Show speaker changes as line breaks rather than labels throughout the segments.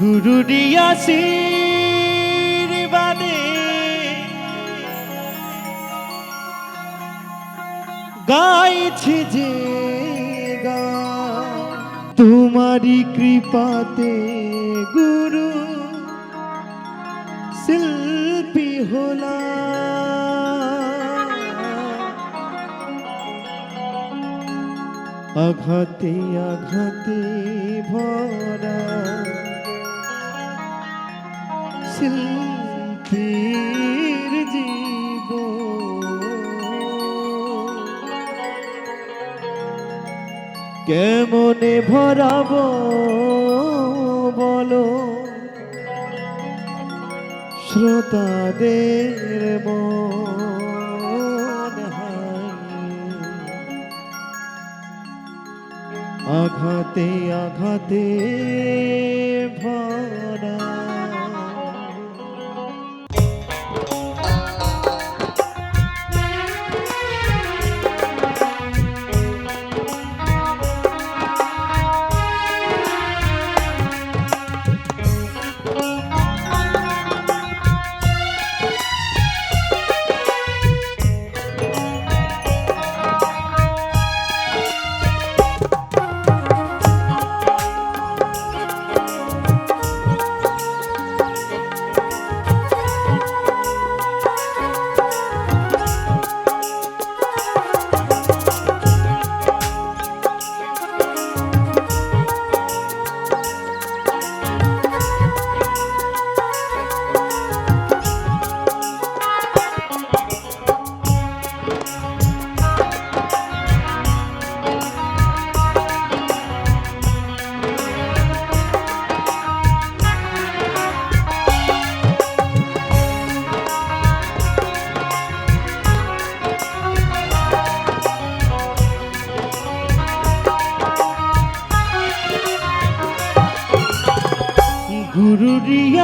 গুরুরি আশীর্বাদে। গাইছি যে তোমারি কৃপাতে গুরু শিল্পী হলা আঘাতে আঘাতে ভরা জীব। কেমনে ভরাব বলো? শ্রোতাদের আঘাতে আঘাতে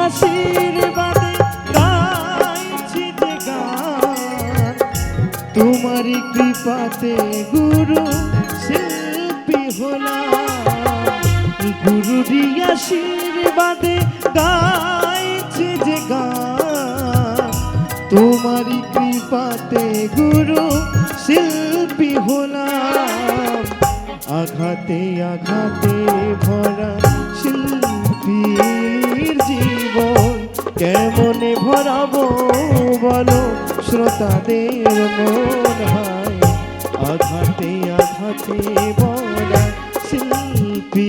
আশীর্বাদে গাইছি যে গান। তোমারি কৃপাতে গুরু শিল্পী হলাম। গুরুরি আশীর্বাদে গাইছি যে তোমারি কৃপাতে গুরু শিল্পী হলাম। আঘাতে আঘাতে ভরা জীবন কেমনে ভরাবো বলো? শ্রোতাদের মন হয়। আঘাতে আঘাতে বলা শিল্পী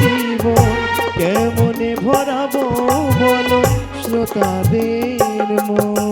জীবন। কেমনে ভরাবো বলো? শ্রোতাদের মন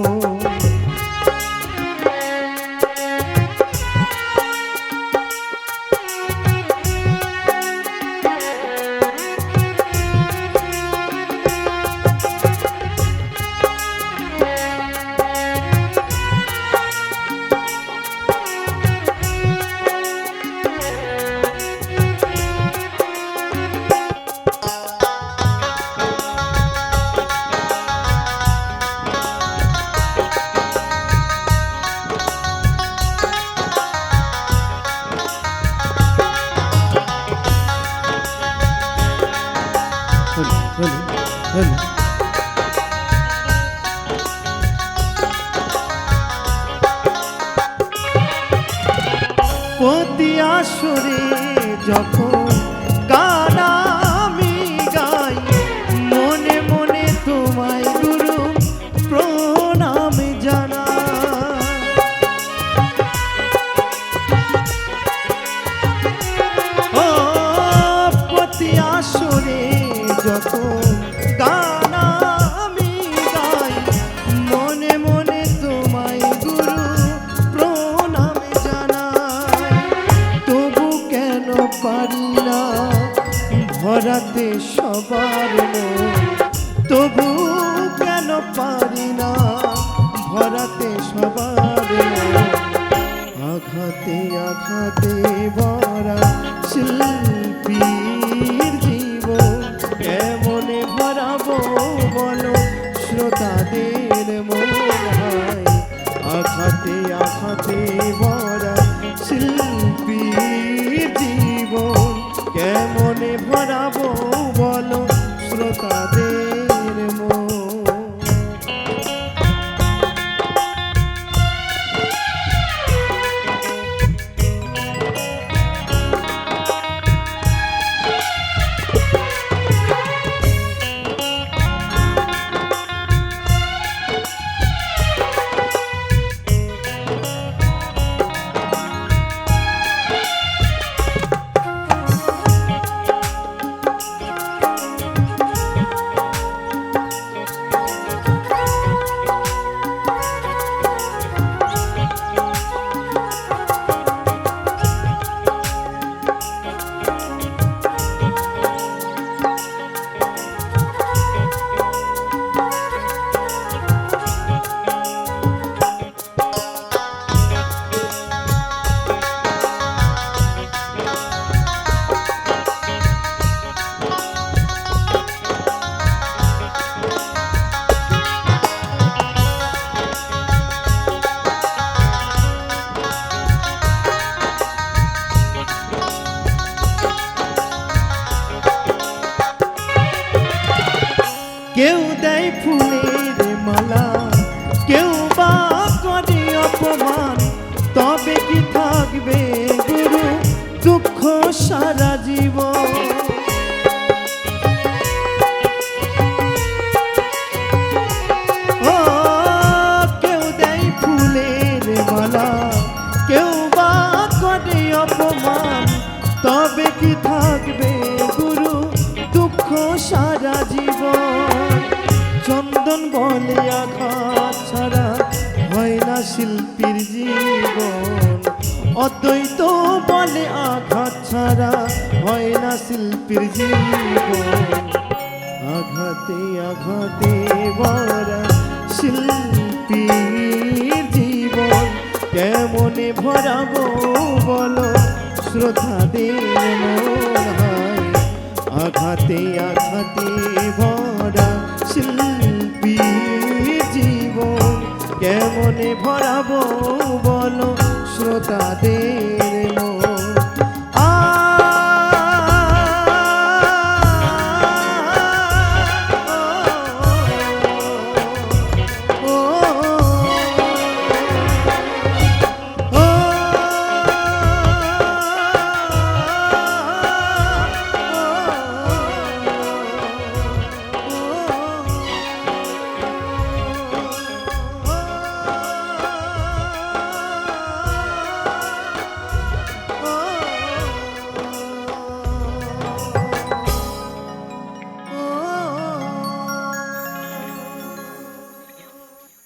প্রতি আসরে যখন গান আমি গাই মনে মনে তোমায় ভরাতে সবার আঘাতে আঘাতে ভরা শিল্পীর জীবন। কেমনে ভরাবো বলো? শ্রোতাদের মন আঘাতে আঘাতে ভরা শিল্পীর জীবন। কেমনে ভরাবো বলো? শিল্পীর জীবন। অদ্বৈত বলে আঘাত ছাড়া হয় না শিল্পীর জীবন। আঘাতে আঘাতে ভরা শিল্পীর জীবন। কেমনে ভরাবো বলো? শ্রোতাদের মন হায়। আঘাতে আঘাতে ভরা কেমনে ভরাবো বলো শ্রোতাদের